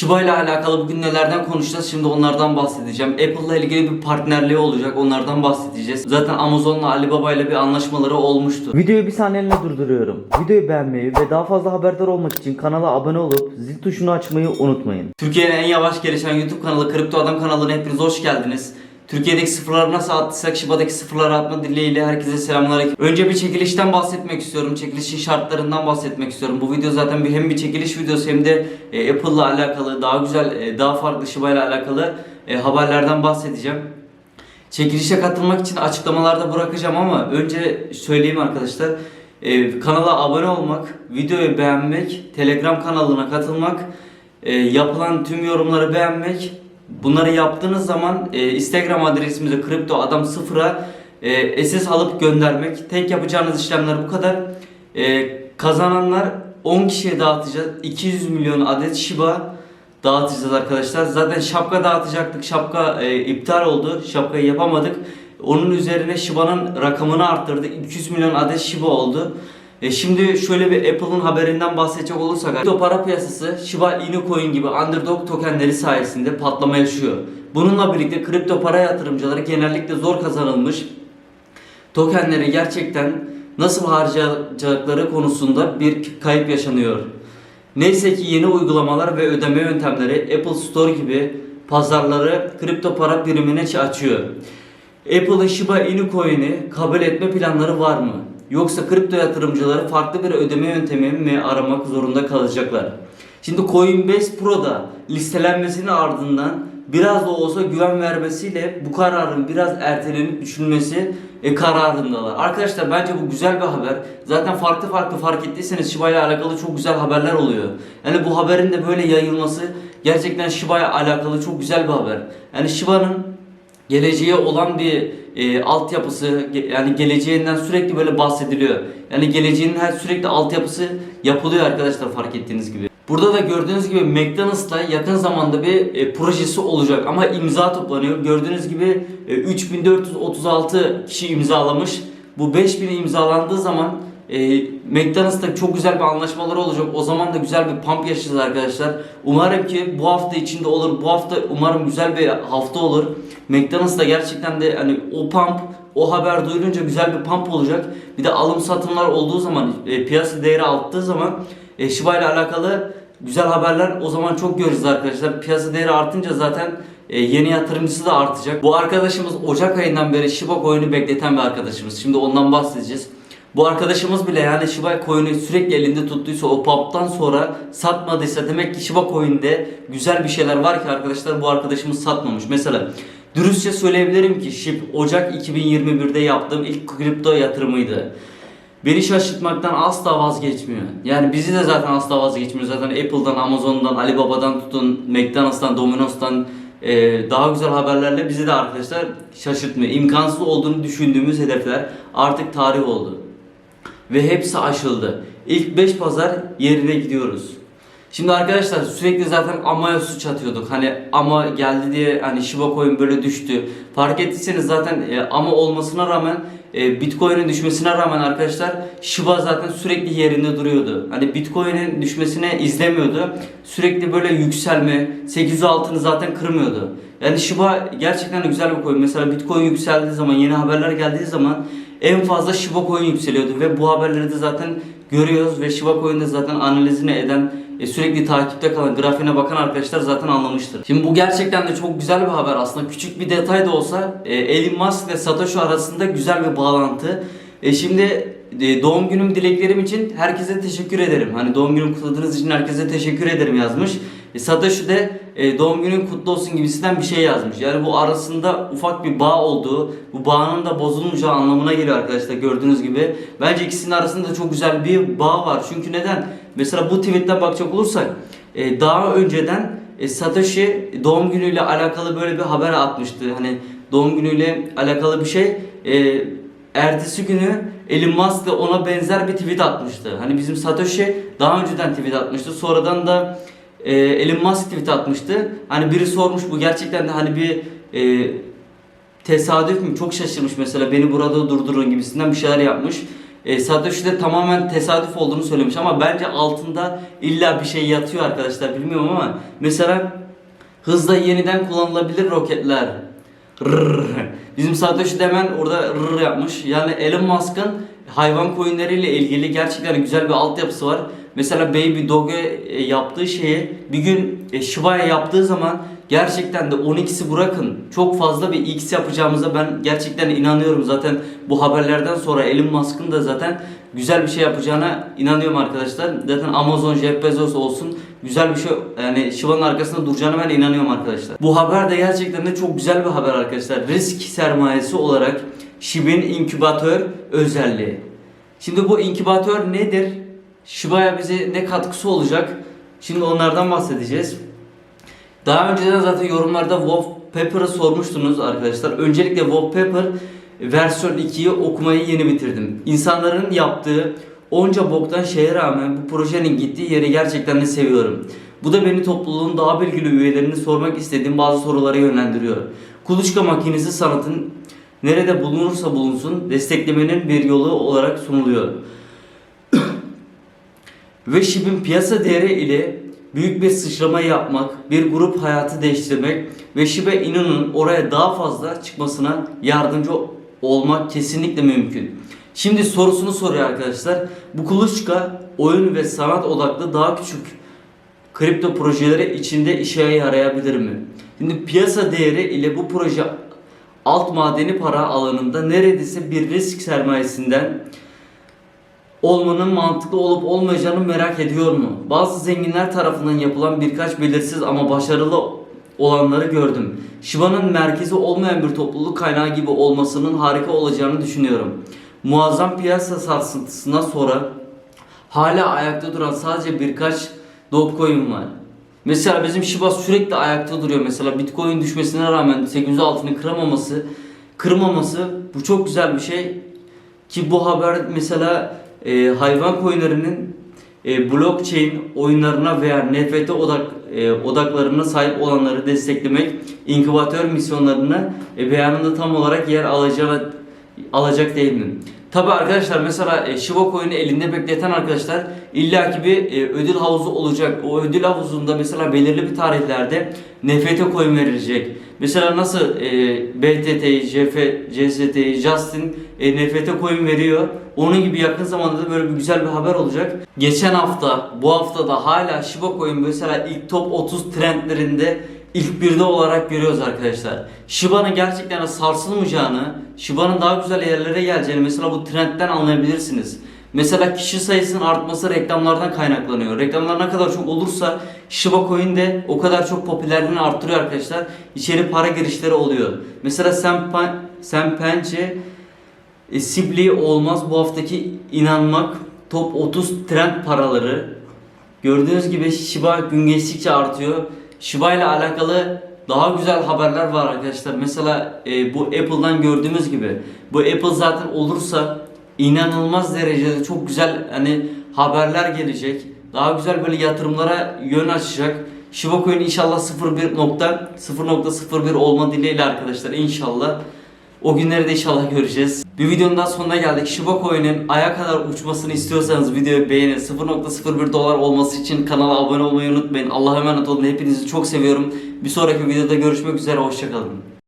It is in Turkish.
Shiba ile alakalı bugün nelerden konuşacağız? Şimdi onlardan bahsedeceğim. Apple ile ilgili bir partnerliği olacak. Onlardan bahsedeceğiz. Zaten Amazon'la Alibaba ile bir anlaşmaları olmuştu. Videoyu bir saniyeliğine durduruyorum. Videoyu beğenmeyi ve daha fazla haberdar olmak için kanala abone olup zil tuşunu açmayı unutmayın. Türkiye'nin en yavaş gelişen YouTube kanalı Kripto Adam kanalına hepiniz hoş geldiniz. Türkiye'deki sıfırları nasıl attıysak Shiba'daki sıfırları atma dileğiyle herkese selamünaleyküm. Önce bir çekilişten bahsetmek istiyorum. Çekilişin şartlarından bahsetmek istiyorum. Bu video zaten hem bir çekiliş videosu hem de e, Apple'la alakalı daha güzel, e, daha farklı Shiba ile alakalı e, haberlerden bahsedeceğim. Çekilişe katılmak için açıklamalarda bırakacağım ama önce söyleyeyim arkadaşlar. Ee, kanala abone olmak, videoyu beğenmek, Telegram kanalına katılmak, e, yapılan tüm yorumları beğenmek. Bunları yaptığınız zaman e, Instagram adresimize kripto adam sıfıra e, SS alıp göndermek. Tek yapacağınız işlemler bu kadar. E, kazananlar 10 kişiye dağıtacağız. 200 milyon adet Shiba dağıtacağız arkadaşlar. Zaten şapka dağıtacaktık. Şapka e, iptal oldu. Şapkayı yapamadık. Onun üzerine Shiba'nın rakamını arttırdık. 200 milyon adet Shiba oldu. E, şimdi şöyle bir Apple'ın haberinden bahsedecek olursak kripto para piyasası Shiba Inu Coin gibi underdog tokenleri sayesinde patlama yaşıyor. Bununla birlikte kripto para yatırımcıları genellikle zor kazanılmış tokenleri gerçekten nasıl harcayacakları konusunda bir kayıp yaşanıyor. Neyse ki yeni uygulamalar ve ödeme yöntemleri Apple Store gibi pazarları kripto para birimine açıyor. Apple'ın Shiba Inu Coin'i kabul etme planları var mı? Yoksa kripto yatırımcıları farklı bir ödeme yöntemi mi aramak zorunda kalacaklar? Şimdi Coinbase Pro'da listelenmesinin ardından biraz da olsa güven vermesiyle bu kararın biraz ertelenip düşünmesi e, kararındalar. Arkadaşlar bence bu güzel bir haber. Zaten farklı farklı fark ettiyseniz Shiba ile alakalı çok güzel haberler oluyor. Yani bu haberin de böyle yayılması gerçekten Shiba ile alakalı çok güzel bir haber. Yani Shiba'nın geleceğe olan bir e, altyapısı yani geleceğinden sürekli böyle bahsediliyor. Yani geleceğin her sürekli altyapısı yapılıyor arkadaşlar fark ettiğiniz gibi. Burada da gördüğünüz gibi McDonald's'la yakın zamanda bir e, projesi olacak ama imza toplanıyor. Gördüğünüz gibi e, 3436 kişi imzalamış. Bu 5000 imzalandığı zaman e, McDonald's'ta çok güzel bir anlaşmaları olacak. O zaman da güzel bir pump yaşayacağız arkadaşlar. Umarım ki bu hafta içinde olur. Bu hafta umarım güzel bir hafta olur. McDonald's'ta gerçekten de hani o pump, o haber duyulunca güzel bir pump olacak. Bir de alım satımlar olduğu zaman, e, piyasa değeri arttığı zaman e, Shiba ile alakalı güzel haberler o zaman çok görürüz arkadaşlar. Piyasa değeri artınca zaten e, yeni yatırımcısı da artacak. Bu arkadaşımız Ocak ayından beri Shiba Coin'i bekleten bir arkadaşımız. Şimdi ondan bahsedeceğiz. Bu arkadaşımız bile yani Shiba Coin'i sürekli elinde tuttuysa o pump'tan sonra satmadıysa demek ki Shiba Coin'de güzel bir şeyler var ki arkadaşlar bu arkadaşımız satmamış. Mesela dürüstçe söyleyebilirim ki SHIB Ocak 2021'de yaptığım ilk kripto yatırımıydı. Beni şaşırtmaktan asla vazgeçmiyor. Yani bizi de zaten asla vazgeçmiyor. Zaten Apple'dan, Amazon'dan, Alibaba'dan tutun, McDonald's'tan, Domino's'tan e, daha güzel haberlerle bizi de arkadaşlar şaşırtmıyor. İmkansız olduğunu düşündüğümüz hedefler artık tarih oldu. Ve hepsi aşıldı. İlk 5 pazar yerine gidiyoruz. Şimdi arkadaşlar sürekli zaten Ama'ya suç atıyorduk. Hani Ama geldi diye hani Shiba Coin böyle düştü. Fark ettiyseniz zaten e, Ama olmasına rağmen e, Bitcoin'in düşmesine rağmen arkadaşlar Shiba zaten sürekli yerinde duruyordu. Hani Bitcoin'in düşmesine izlemiyordu. Sürekli böyle yükselme 800 altını zaten kırmıyordu. Yani Shiba gerçekten güzel bir coin. Mesela Bitcoin yükseldiği zaman yeni haberler geldiği zaman en fazla Shiba Coin yükseliyordu ve bu haberleri de zaten görüyoruz ve Shiba Coin'de zaten analizini eden e, sürekli takipte kalan grafiğine bakan arkadaşlar zaten anlamıştır. Şimdi bu gerçekten de çok güzel bir haber aslında. Küçük bir detay da olsa e, Elon Musk ve Satoshi arasında güzel bir bağlantı. E, şimdi e, doğum günüm dileklerim için herkese teşekkür ederim. Hani doğum günüm kutladığınız için herkese teşekkür ederim yazmış. E, Satoshi de e, doğum günün kutlu olsun gibisinden bir şey yazmış. Yani bu arasında ufak bir bağ olduğu, bu bağın da bozulmayacağı anlamına geliyor arkadaşlar gördüğünüz gibi. Bence ikisinin arasında çok güzel bir bağ var. Çünkü neden? Mesela bu tweetten bakacak olursak e, daha önceden e, Satoshi doğum günüyle alakalı böyle bir haber atmıştı. Hani doğum günüyle alakalı bir şey. E, ertesi günü Elon Musk da ona benzer bir tweet atmıştı. Hani bizim Satoshi daha önceden tweet atmıştı. Sonradan da e, Elon Musk tweet atmıştı. Hani biri sormuş bu gerçekten de hani bir e, tesadüf mü? Çok şaşırmış mesela beni burada durdurun gibisinden bir şeyler yapmış. e, Satoshi'de tamamen tesadüf olduğunu söylemiş ama bence altında illa bir şey yatıyor arkadaşlar bilmiyorum ama mesela hızla yeniden kullanılabilir roketler. Rrrr. Bizim Satoshi de hemen orada rrr yapmış. Yani Elon Musk'ın hayvan coinleriyle ilgili gerçekten güzel bir altyapısı var. Mesela Baby Doge e, yaptığı şeyi bir gün e, Shiba'ya yaptığı zaman gerçekten de 12'si bırakın çok fazla bir X yapacağımıza ben gerçekten inanıyorum. Zaten bu haberlerden sonra Elon Musk'ın da zaten güzel bir şey yapacağına inanıyorum arkadaşlar. Zaten Amazon, Jeff Bezos olsun güzel bir şey yani Shiba'nın arkasında duracağına ben inanıyorum arkadaşlar. Bu haber de gerçekten de çok güzel bir haber arkadaşlar. Risk sermayesi olarak Shib'in inkübatör özelliği. Şimdi bu inkübatör nedir? Shiba'ya bize ne katkısı olacak? Şimdi onlardan bahsedeceğiz. Daha önceden zaten yorumlarda Wallpaper'ı sormuştunuz arkadaşlar. Öncelikle Wallpaper versiyon 2'yi okumayı yeni bitirdim. İnsanların yaptığı onca boktan şeye rağmen bu projenin gittiği yeri gerçekten de seviyorum. Bu da beni topluluğun daha bilgili üyelerini sormak istediğim bazı sorulara yönlendiriyor. Kuluçka makinesi sanatın nerede bulunursa bulunsun desteklemenin bir yolu olarak sunuluyor. Ve Şib'in piyasa değeri ile büyük bir sıçrama yapmak, bir grup hayatı değiştirmek ve Şib'e inanın oraya daha fazla çıkmasına yardımcı olmak kesinlikle mümkün. Şimdi sorusunu soruyor arkadaşlar. Bu kuluçka oyun ve sanat odaklı daha küçük kripto projeleri içinde işe yarayabilir mi? Şimdi piyasa değeri ile bu proje alt madeni para alanında neredeyse bir risk sermayesinden olmanın mantıklı olup olmayacağını merak ediyor mu? Bazı zenginler tarafından yapılan birkaç belirsiz ama başarılı olanları gördüm. Shiba'nın merkezi olmayan bir topluluk kaynağı gibi olmasının harika olacağını düşünüyorum. Muazzam piyasa sarsıntısından sonra hala ayakta duran sadece birkaç Dogecoin var. Mesela bizim Shiba sürekli ayakta duruyor. Mesela Bitcoin düşmesine rağmen 800 altını kıramaması, kırmaması bu çok güzel bir şey. Ki bu haber mesela e, hayvan coinlerinin e, blockchain oyunlarına veya NFT odak e, odaklarına sahip olanları desteklemek inkübatör misyonlarına e, beyanında tam olarak yer alacağını alacak değil mi? Tabi arkadaşlar mesela e, Shiba Coin'i elinde bekleten arkadaşlar illaki bir e, ödül havuzu olacak. O ödül havuzunda mesela belirli bir tarihlerde NFT coin verilecek. Mesela nasıl e, BTT, JF, CST, Justin e, NFT coin veriyor. Onun gibi yakın zamanda da böyle bir güzel bir haber olacak. Geçen hafta, bu hafta da hala Shiba Coin mesela ilk top 30 trendlerinde ilk birde olarak görüyoruz arkadaşlar. Shiba'nın gerçekten sarsılmayacağını, Shiba'nın daha güzel yerlere geleceğini mesela bu trendten anlayabilirsiniz. Mesela kişi sayısının artması reklamlardan kaynaklanıyor. Reklamlar ne kadar çok olursa Shiba Coin de o kadar çok popülerliğini arttırıyor arkadaşlar. İçeri para girişleri oluyor. Mesela Sempence e, Sibley olmaz bu haftaki inanmak top 30 trend paraları. Gördüğünüz gibi Shiba gün geçtikçe artıyor. Shiba ile alakalı daha güzel haberler var arkadaşlar. Mesela e, bu Apple'dan gördüğümüz gibi bu Apple zaten olursa inanılmaz derecede çok güzel hani haberler gelecek. Daha güzel böyle yatırımlara yön açacak. Shiba Coin inşallah 0.1 nokta 0.01 olma dileğiyle arkadaşlar inşallah. O günleri de inşallah göreceğiz. Bir videonun daha sonuna geldik. Shiba Coin'in aya kadar uçmasını istiyorsanız videoyu beğenin. 0.01 dolar olması için kanala abone olmayı unutmayın. Allah'a emanet olun. Hepinizi çok seviyorum. Bir sonraki videoda görüşmek üzere. Hoşçakalın.